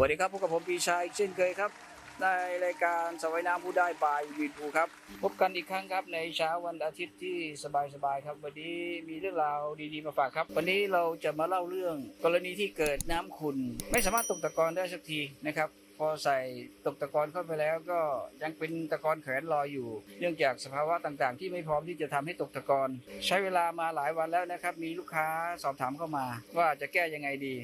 วัสดีครับพบกับผมปีชาอีกเช่นเคยครับในรายการสวายน้ำผู้ได้บายวีทูครับพบกันอีกครั้งครับในเช้าวันอาทิตย์ที่สบายๆครับ วันนี้มีเรื่องราวดีๆมาฝากครับ วันนี้เราจะมาเล่าเรื่องกรณีที่เกิดน้ำขุ่นไม่สามารถตกตะกอนได้สักทีนะครับพอใส่ตกตะกอนเข้าไปแล้วก็ยังเป็นตะกอนแขวนลอยอยู่ เนื่องจากสภาวะต่างๆ ที่ไม่พร้อมที่จะทำให้ตกตะกอนใช้เวลามาหลายวันแล้วนะครับ มีลูกค้าสอบถามเข้ามา ว่าจะแก้ยังไงดี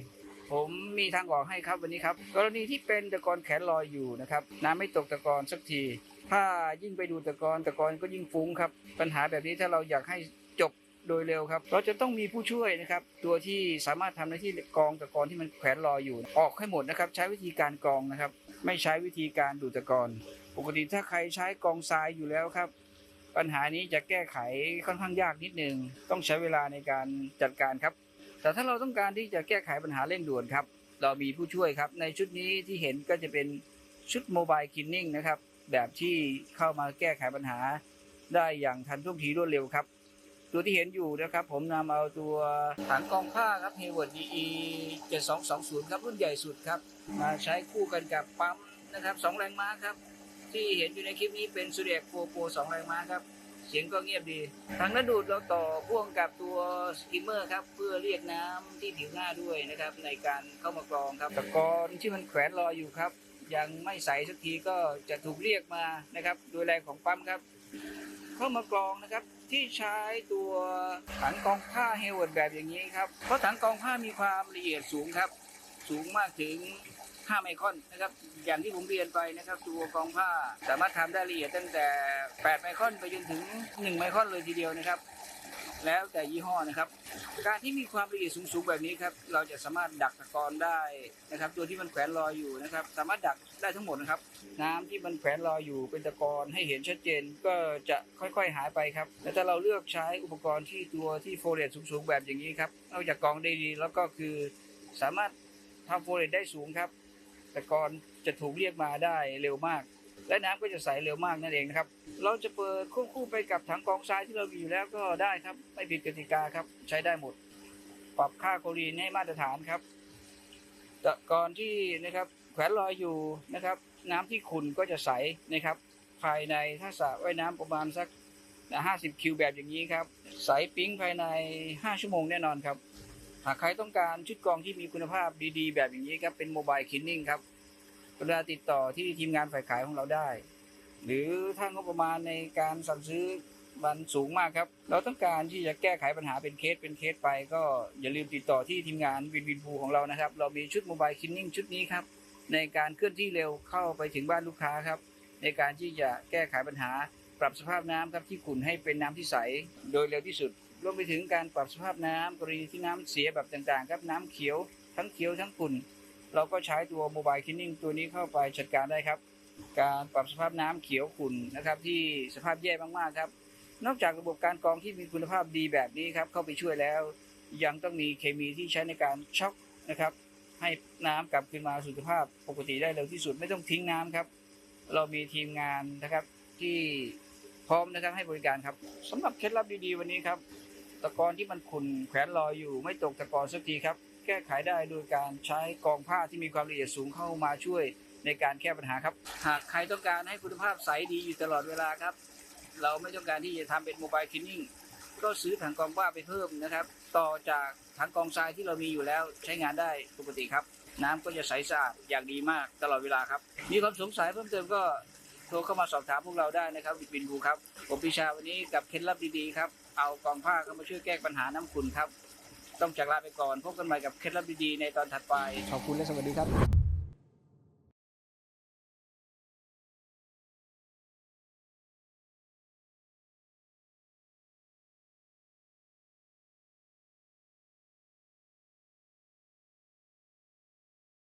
ผมมีทางออกให้ครับวันนี้ครับ กรณีที่เป็นตะกอนแขนลอยอยู่นะครับน้ำไม่ตกตะกอนสักที ถ้ายิ่งไปดูตะกอนตะกอนก็ยิ่งฟุ้งครับ ปัญหาแบบนี้ถ้าเราอยากให้จบโดยเร็วครับ เราจะต้องมีผู้ช่วยนะครับ ตัวที่สามารถทำหน้าที่กองตะกอนที่มันแขวนลอยอยู่ ออกให้หมดนะครับ ใช้วิธีการกองนะครับ ไม่ใช้วิธีการดูดตะกอนปกติถ้าใครใช้กองทรายอยู่แล้วครับ ปัญหานี้จะแก้ไขค่อนข้างยากนิดนึงต้องใช้เวลาในการจัดการครับ แต่ถ้าเราต้องการที่จะแก้ไขปัญหาเร่งด่วนครับ เรามีผู้ช่วยครับ ในชุดนี้ที่เห็นก็จะเป็นชุดโมบายคินนิ่งนะครับ แบบที่เข้ามาแก้ไขปัญหาได้อย่างทันท่วงทีรวดเร็วครับ ตัวที่เห็นอยู่นะครับ ผมนำเอาตัวถังกองผ้าครับ Hayward DE 7220 ครับ รุ่นใหญ่สุดครับ มาใช้คู่กันกับปั๊มนะครับสองแรงม้าครับ ที่เห็นอยู่ในคลิปนี้เป็นสุดเอกโปโปสองแรงม้าครับ เสียงก็เงียบดี ทางน้าดูดเราต่อพ่วงกับตัวสกิมเมอร์ครับเพื่อเรียกน้ำที่ผิวหน้าด้วยนะครับ ในการเข้ามากรองครับตะกอนที่มันแขวนรออยู่ครับ ยังไม่ใสสักทีก็จะถูกเรียกมานะครับโดยแรงของปั๊มครับ เข้ามากรองนะครับที่ใช้ตัวถังกรองผ้าเฮลเวิร์ดแบบอย่างนี้ครับเพราะถังกรองผ้ามีความละเอียดสูงครับ สูงมากถึง 5ไมครอนนะครับอย่างที่ผมเรียนไปนะครับตัวกองผ้าสามารถทำได้ละเอียดตั้งแต่ 8 ไมครอนไปจนถึง 1 ไมครอนเลยทีเดียวนะครับ แล้วแต่ยี่ห้อนะครับ การที่มีความละเอียดสูงๆแบบนี้ครับเราจะสามารถดักตะกอนได้นะครับ ตัวที่มันแขวนรอยอยู่นะครับ สามารถดักได้ทั้งหมดนะครับ น้ำที่มันแขวนรอยอยู่เป็นตะกอนให้เห็นชัดเจนก็จะค่อยๆหายไปครับแต่ถ้าเราเลือกใช้อุปกรณ์ที่ตัวที่โฟเรตสูงๆแบบอย่างนี้ครับนอกจากกองได้ดีแล้วก็คือสามารถทำโฟเรตได้สูงครับ ตะกอนจะถูกเรียกมาได้เร็วมาก และน้ำก็จะใสเร็วมากนั่นเองนะครับ เราจะเปิดควบคู่ไปกับถังกองทรายที่เรามีอยู่แล้วก็ได้ครับ ไม่ผิดกติกาครับ ใช้ได้หมด ปรับค่าโคลีนให้มาตรฐานครับตะกอนที่นะครับแขวนลอยอยู่นะครับ น้ำที่ขุ่นก็จะใสนะครับ ภายในถ้าสระว่ายน้ำประมาณสัก50คิวแบบอย่างนี้ครับ ใสปิ๊งภายใน 5 ชั่วโมงแน่นอนครับ หากใครต้องการชุดกรองที่มีคุณภาพดีๆ แบบอย่างนี้ครับเป็นโมบายคินนิ่งครับกรุณาติดต่อที่ทีมงานฝ่ายขายของเราได้ หรือถ้างบประมาณในการสั่งซื้อมันสูงมากครับ เราต้องการที่จะแก้ไขปัญหาเป็นเคสเป็นเคสไป ก็อย่าลืมติดต่อที่ทีมงานวินวินพูของเรานะครับ เรามีชุดโมบายคินนิ่งชุดนี้ครับ ในการเคลื่อนที่เร็วเข้าไปถึงบ้านลูกค้าครับ ในการที่จะแก้ไขปัญหาปรับสภาพน้ำครับที่ขุ่นให้เป็นน้ำที่ใสโดยเร็วที่สุด รวมไปถึงการปรับสภาพน้ำกรณีที่น้ำเสียแบบต่างๆ ครับน้ำเขียวทั้งเขียวทั้งขุ่นเราก็ใช้ตัวโมบายคินนิ่งตัวนี้เข้าไปจัดการได้ครับ การปรับสภาพน้ำเขียวขุ่นนะครับ ที่สภาพแย่มากๆครับ นอกจากระบบการกรองที่มีคุณภาพดีแบบนี้ครับเข้าไปช่วยแล้ว ยังต้องมีเคมีที่ใช้ในการช็อกนะครับ ให้น้ำกลับคืนมาสู่สภาพปกติได้เร็วที่สุดไม่ต้องทิ้งน้ำครับ เรามีทีมงานนะครับที่พร้อมนะครับให้บริการครับสำหรับเคล็ดลับดีๆวันนี้ครับ ตะกอนที่มันขุ่นแขวนลอยอยู่ไม่ตกตะกอนสักทีครับ แก้ไขได้โดยการใช้กองผ้าที่มีความละเอียดสูงเข้ามาช่วยในการแก้ปัญหาครับ หากใครต้องการให้คุณภาพใสดีอยู่ตลอดเวลาครับ เราไม่ต้องการที่จะทำเป็นโมบายคินนิ่งก็ซื้อถังกองผ้าไปเพิ่มนะครับ ต่อจากถังกองทรายที่เรามีอยู่แล้วใช้งานได้ปกติครับ น้ำก็จะใสสะอาดอย่างดีมากตลอดเวลาครับ มีความสงสัยเพิ่มเติมก็โทรเข้ามาสอบถามพวกเราได้นะครับวิดวินบูครับ ผมปิชาวันนี้กับเคล็ดลับดีๆครับ เอากองผ้าเข้ามาช่วยแก้ปัญหาน้ำขุ่นครับ ต้องจากลาไปก่อนพบกันใหม่กับเคล็ดลับดีๆในตอนถัดไป ขอบคุณและสวัสดีครับ